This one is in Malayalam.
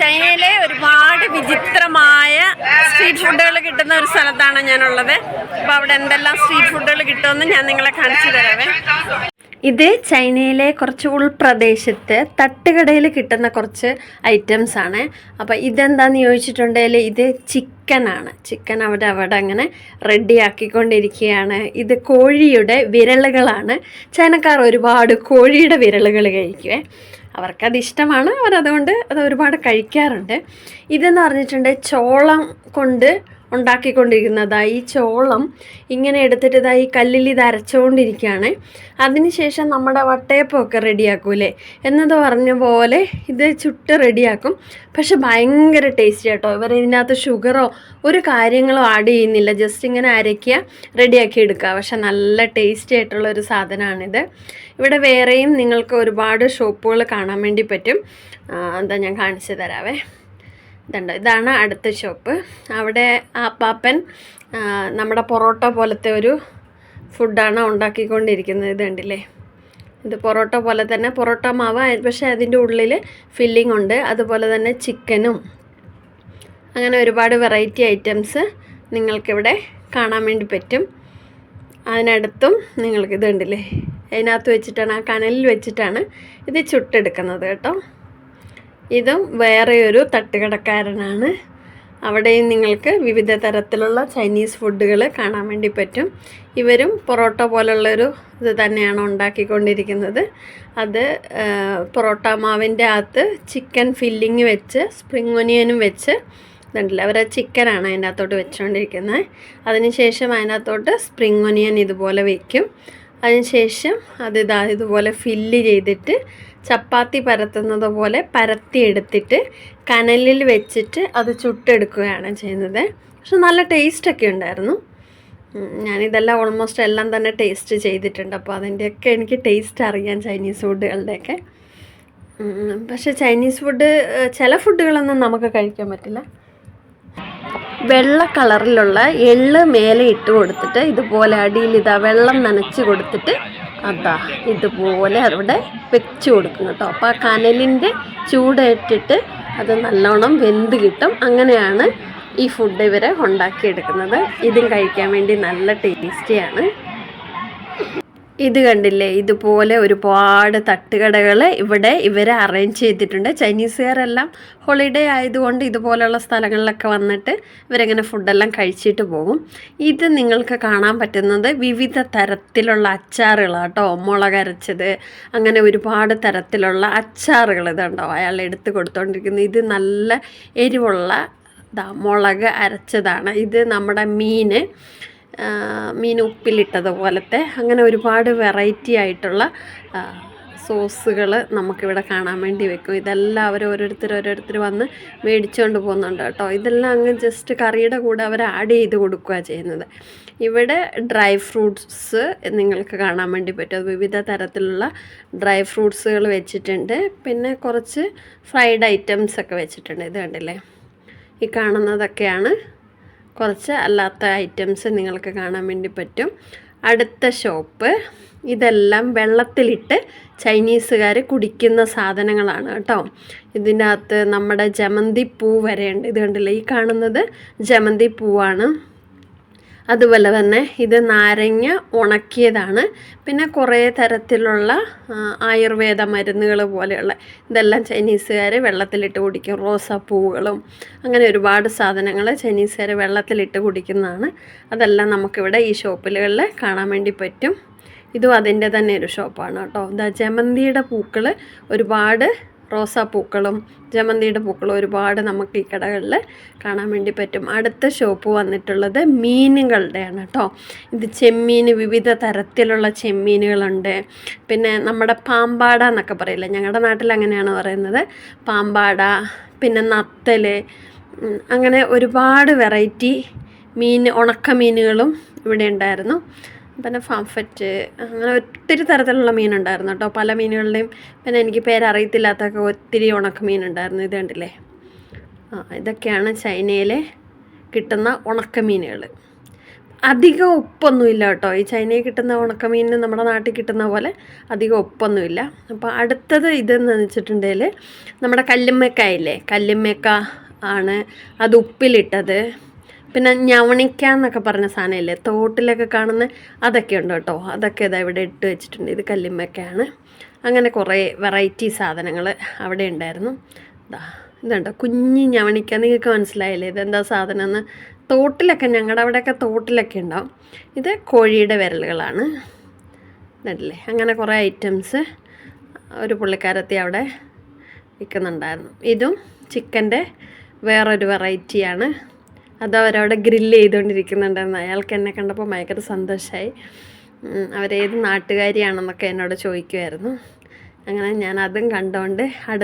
ചൈനയിലെ ഒരുപാട് വിചിത്രമായ സ്ട്രീറ്റ് ഫുഡുകൾ കിട്ടുന്ന ഒരു സ്ഥലത്താണ് ഞാനുള്ളത്. അപ്പോൾ അവിടെ എന്തെല്ലാം സ്ട്രീറ്റ് ഫുഡുകൾ കിട്ടുമെന്ന് ഞാൻ നിങ്ങളെ കാണിച്ചു തരാവേ. ഇത് ചൈനയിലെ കുറച്ച് ഉൾപ്രദേശത്ത് തട്ടുകടയിൽ കിട്ടുന്ന കുറച്ച് ഐറ്റംസ് ആണ്. അപ്പോൾ ഇതെന്താന്ന് ചോദിച്ചിട്ടുണ്ടെങ്കിൽ ഇത് ചിക്കനാണ് ചിക്കൻ അവിടെ അവിടെ അങ്ങനെ റെഡിയാക്കിക്കൊണ്ടിരിക്കുകയാണ് ഇത് കോഴിയുടെ വിരലുകളാണ്. ചൈനക്കാർ ഒരുപാട് കോഴിയുടെ വിരലുകൾ കഴിക്കുവേ. അവർക്കത് ഇഷ്ടമാണ്. അവരതുകൊണ്ട് അത് ഒരുപാട് കഴിക്കാറുണ്ട്. ഇതെന്ന് പറഞ്ഞിട്ടുണ്ട് ചോളം കൊണ്ട് ഉണ്ടാക്കിക്കൊണ്ടിരിക്കുന്നതാ. ഈ ചോളം ഇങ്ങനെ എടുത്തിട്ട് ഇതാ ഈ കല്ലിൽ ഇത് അരച്ചുകൊണ്ടിരിക്കുകയാണ്. അതിനുശേഷം നമ്മുടെ വട്ടയപ്പമൊക്കെ റെഡിയാക്കൂലേ? എന്നത് പറഞ്ഞ പോലെ ഇത് ചുട്ട് റെഡിയാക്കും. പക്ഷെ ഭയങ്കര ടേസ്റ്റി കേട്ടോ ഇവർ ഇതിനകത്ത് ഷുഗറോ ഒരു കാര്യങ്ങളോ ആഡ് ചെയ്യുന്നില്ല. ജസ്റ്റ് ഇങ്ങനെ അരയ്ക്കുക റെഡിയാക്കി എടുക്കുക. പക്ഷെ നല്ല ടേസ്റ്റി ആയിട്ടുള്ള ഒരു സാധനമാണിത്. ഇവിടെ വേറെയും നിങ്ങൾക്ക് ഒരുപാട് ഷോപ്പുകൾ കാണാൻ വേണ്ടി പറ്റും. എന്താ ഞാൻ കാണിച്ചു തരാവേ. ഇതുണ്ട്. ഇതാണ് അടുത്ത ഷോപ്പ്. അവിടെ ആപ്പാപ്പൻ പാപ്പൻ നമ്മുടെ പൊറോട്ട പോലത്തെ ഒരു ഫുഡാണ് ഉണ്ടാക്കിക്കൊണ്ടിരിക്കുന്നത്. ഇത് കണ്ടില്ലേ? ഇത് പൊറോട്ട പോലെ തന്നെ പൊറോട്ട മാവ് പക്ഷേ അതിന്റെ ഉള്ളിൽ ഫില്ലിംഗ് ഉണ്ട്. അതുപോലെ തന്നെ ചിക്കനും. അങ്ങനെ ഒരുപാട് വെറൈറ്റി ഐറ്റംസ് നിങ്ങൾക്കിവിടെ കാണാൻ വേണ്ടി പറ്റും. അതിനടുത്തും നിങ്ങൾക്ക് ഇത് അതിനകത്ത് വെച്ചിട്ടാണ് ആ കനലിൽ വെച്ചിട്ടാണ് ഇത് ചുട്ടെടുക്കുന്നത് കേട്ടോ. ഇതും വേറെ ഒരു തട്ടുകടക്കാരനാണ്. അവിടെയും നിങ്ങൾക്ക് വിവിധ തരത്തിലുള്ള ചൈനീസ് ഫുഡുകൾ കാണാൻ വേണ്ടി പറ്റും. ഇവരും പൊറോട്ട പോലുള്ളൊരു ഇത് തന്നെയാണ് ഉണ്ടാക്കിക്കൊണ്ടിരിക്കുന്നത്. അത് പൊറോട്ട മാവിന്റെ അകത്ത് ചിക്കൻ ഫില്ലിങ് വെച്ച് സ്പ്രിങ് ഒനിയനും വെച്ച് ഇതുണ്ടല്ലോ. അവർ ചിക്കനാണ് അതിന്റെ അകത്തോട്ട് വെച്ചുകൊണ്ടിരിക്കുന്നത് അതിനുശേഷം അതിനകത്തോട്ട് സ്പ്രിങ് ഒനിയൻ ഇതുപോലെ വയ്ക്കും അതിനുശേഷം അത് ഇതാ ഇതുപോലെ ഫില്ല് ചെയ്തിട്ട് ചപ്പാത്തി പരത്തുന്നത് പോലെ പരത്തി എടുത്തിട്ട് കനലിൽ വെച്ചിട്ട് അത് ചുട്ടെടുക്കുകയാണ് ചെയ്യുന്നത്. പക്ഷെ നല്ല ടേസ്റ്റൊക്കെ ഉണ്ടായിരുന്നു. ഞാനിതെല്ലാം ഓൾമോസ്റ്റ് എല്ലാം തന്നെ ടേസ്റ്റ് ചെയ്തിട്ടുണ്ട്. അപ്പോൾ അതിന്റെയൊക്കെ എനിക്ക് ടേസ്റ്റ് അറിയാം ചൈനീസ് ഫുഡുകളുടെയൊക്കെ പക്ഷെ ചൈനീസ് ഫുഡ് ചില ഫുഡുകളൊന്നും നമുക്ക് കഴിക്കാൻ പറ്റില്ല. വെള്ള കളറിലുള്ള എള്ള് മേലെ ഇട്ട് കൊടുത്തിട്ട് ഇതുപോലെ അടിയിൽ ഇതാ വെള്ളം നനച്ച് കൊടുത്തിട്ട് അതാ ഇതുപോലെ അവിടെ വെച്ച് കൊടുക്കും കേട്ടോ. അപ്പോൾ ആ കനലിന്റെ ചൂടേറ്റിട്ട് അത് നല്ലോണം വെന്ത് കിട്ടും. അങ്ങനെയാണ് ഈ ഫുഡ് ഇവരെ ഉണ്ടാക്കിയെടുക്കുന്നത്. ഇതും കഴിക്കാൻ വേണ്ടി നല്ല ടേസ്റ്റിയാണ് ഇത് കണ്ടില്ലേ? ഇതുപോലെ ഒരുപാട് തട്ടുകടകൾ ഇവിടെ ഇവർ അറേഞ്ച് ചെയ്തിട്ടുണ്ട്. ചൈനീസുകാരെല്ലാം ഹോളിഡേ ആയതുകൊണ്ട് ഇതുപോലെയുള്ള സ്ഥലങ്ങളിലൊക്കെ വന്നിട്ട് ഇവരങ്ങനെ ഫുഡെല്ലാം കഴിച്ചിട്ട് പോകും. ഇത് നിങ്ങൾക്ക് കാണാൻ പറ്റുന്നത് വിവിധ തരത്തിലുള്ള അച്ചാറുകളാണ് കേട്ടോ. മുളകരച്ചത് അങ്ങനെ ഒരുപാട് തരത്തിലുള്ള അച്ചാറുകൾ ഇതുണ്ടോ? അയാൾ എടുത്ത് കൊടുത്തോണ്ടിരിക്കുന്നത് ഇത് നല്ല എരിവുള്ള മുളക് അരച്ചതാണ്. ഇത് നമ്മുടെ മീൻ. മീൻ ഉപ്പിലിട്ടത് പോലത്തെ അങ്ങനെ ഒരുപാട് വെറൈറ്റി ആയിട്ടുള്ള സോസുകൾ നമുക്കിവിടെ കാണാൻ വേണ്ടി വെക്കും. ഇതെല്ലാം അവർ ഓരോരുത്തർ ഓരോരുത്തർ വന്ന് മേടിച്ചുകൊണ്ട് പോകുന്നുണ്ട് കേട്ടോ. ഇതെല്ലാം അങ്ങ് ജസ്റ്റ് കറിയുടെ കൂടെ അവർ ആഡ് ചെയ്ത് കൊടുക്കുക ചെയ്യുന്നത്. ഇവിടെ ഡ്രൈ ഫ്രൂട്ട്സ് നിങ്ങൾക്ക് കാണാൻ വേണ്ടി പറ്റും. വിവിധ തരത്തിലുള്ള ഡ്രൈ ഫ്രൂട്ട്സുകൾ വെച്ചിട്ടുണ്ട്. പിന്നെ കുറച്ച് ഫ്രൈഡ് ഐറ്റംസ് ഒക്കെ വെച്ചിട്ടുണ്ട്. ഇത് കണ്ടില്ലേ? ഈ കാണുന്നതൊക്കെയാണ് കുറച്ച് അല്ലാത്ത ഐറ്റംസ് നിങ്ങൾക്ക് കാണാൻ വേണ്ടി പറ്റും. അടുത്ത ഷോപ്പ് ഇതെല്ലാം വെള്ളത്തിലിട്ട് ചൈനീസുകാർ കുടിക്കുന്ന സാധനങ്ങളാണ് കേട്ടോ. ഇതിനകത്ത് നമ്മുടെ ജമന്തി പൂ വരെയുണ്ട്. ഇത് കണ്ടില്ലേ? ഈ കാണുന്നത് ജമന്തി പൂവാണ്. അതുപോലെ തന്നെ ഇത് നാരങ്ങ ഉണക്കിയതാണ്. പിന്നെ കുറേ തരത്തിലുള്ള ആയുർവേദ മരുന്നുകൾ പോലെയുള്ള ഇതെല്ലാം ചൈനീസുകാർ വെള്ളത്തിലിട്ട് കുടിക്കും. റോസാപ്പൂവുകളും അങ്ങനെ ഒരുപാട് സാധനങ്ങൾ ചൈനീസുകാർ വെള്ളത്തിലിട്ട് കുടിക്കുന്നതാണ്. അതെല്ലാം നമുക്കിവിടെ ഈ ഷോപ്പിലുകളിൽ കാണാൻ വേണ്ടി പറ്റും. ഇതും അതിന്റെ തന്നെ ഒരു ഷോപ്പാണ് കേട്ടോ. ഇതാ ജമന്തിയുടെ പൂക്കൾ ഒരുപാട് റോസാപ്പൂക്കളും ജമന്തിയുടെ പൂക്കളും ഒരുപാട് നമുക്ക് ഈ കടകളിൽ കാണാൻ വേണ്ടി പറ്റും. അടുത്ത ഷോപ്പ് വന്നിട്ടുള്ളത് മീനുകളുടെയാണ് കേട്ടോ ഇത് ചെമ്മീൻ വിവിധ തരത്തിലുള്ള ചെമ്മീനുകളുണ്ട്. പിന്നെ നമ്മുടെ പാമ്പാട എന്നൊക്കെ പറയില്ല? ഞങ്ങളുടെ നാട്ടിൽ അങ്ങനെയാണ് പറയുന്നത്. പാമ്പാട പിന്നെ നത്തൽ അങ്ങനെ ഒരുപാട് വെറൈറ്റി മീൻ ഉണക്ക മീനുകളും ഇവിടെ ഉണ്ടായിരുന്നു. പിന്നെ ഫാംഫെറ്റ് അങ്ങനെ ഒത്തിരി തരത്തിലുള്ള മീനുണ്ടായിരുന്നു കേട്ടോ. പല മീനുകളുടെയും പിന്നെ എനിക്ക് പേരറിയത്തില്ലാത്തൊക്കെ ഒത്തിരി ഉണക്ക മീനുണ്ടായിരുന്നു. ഇത് കണ്ടില്ലേ? ആ ഇതൊക്കെയാണ് ചൈനയിലെ കിട്ടുന്ന ഉണക്ക മീനുകൾ അധികം ഉപ്പൊന്നുമില്ല കേട്ടോ. ഈ ചൈനയിൽ കിട്ടുന്ന ഉണക്കമീനിന് നമ്മുടെ നാട്ടിൽ കിട്ടുന്ന പോലെ അധികം ഉപ്പൊന്നുമില്ല. അപ്പോൾ അടുത്തത് ഇതെന്ന് വെച്ചിട്ടുണ്ടെങ്കിൽ നമ്മുടെ കല്ലുമ്മക്കായില്ലേ? കല്ലുമ്മക്ക ആണ് അത് ഉപ്പിലിട്ടത്. പിന്നെ ഞവണിക്ക എന്നൊക്കെ പറഞ്ഞ സാധനമില്ലേ? തോട്ടിലൊക്കെ കാണുന്ന അതൊക്കെ ഉണ്ട് കേട്ടോ. അതൊക്കെ ഇതാ ഇവിടെ ഇട്ട് വെച്ചിട്ടുണ്ട്. ഇത് കല്ലിമ്മയ്ക്കാണ് അങ്ങനെ കുറേ വെറൈറ്റി സാധനങ്ങൾ അവിടെ ഉണ്ടായിരുന്നു. ഇതാ ഇതുണ്ടോ? കുഞ്ഞി ഞവണിക്ക. നിങ്ങൾക്ക് മനസ്സിലായില്ലേ? ഇതെന്താ സാധനം എന്ന് തോട്ടിലൊക്കെ ഞങ്ങളുടെ അവിടെയൊക്കെ തോട്ടിലൊക്കെ ഉണ്ടാവും. ഇത് കോഴിയുടെ വിരലുകളാണ്. ഇതല്ലേ അങ്ങനെ കുറേ ഐറ്റംസ് ഒരു പുള്ളിക്കാരത്തി അവിടെ വിൽക്കുന്നുണ്ടായിരുന്നു. ഇതും ചിക്കന്റെ വേറൊരു വെറൈറ്റിയാണ് അത് അവരവിടെ ഗ്രില്ല് ചെയ്തുകൊണ്ടിരിക്കുന്നുണ്ടെന്ന് അയാൾക്ക് എന്നെ കണ്ടപ്പോൾ ഭയങ്കര സന്തോഷമായി അവരേത് നാട്ടുകാരിയാണെന്നൊക്കെ എന്നോട് ചോദിക്കുമായിരുന്നു അങ്ങനെ ഞാൻ അതും കണ്ടുകൊണ്ട് അടുത്ത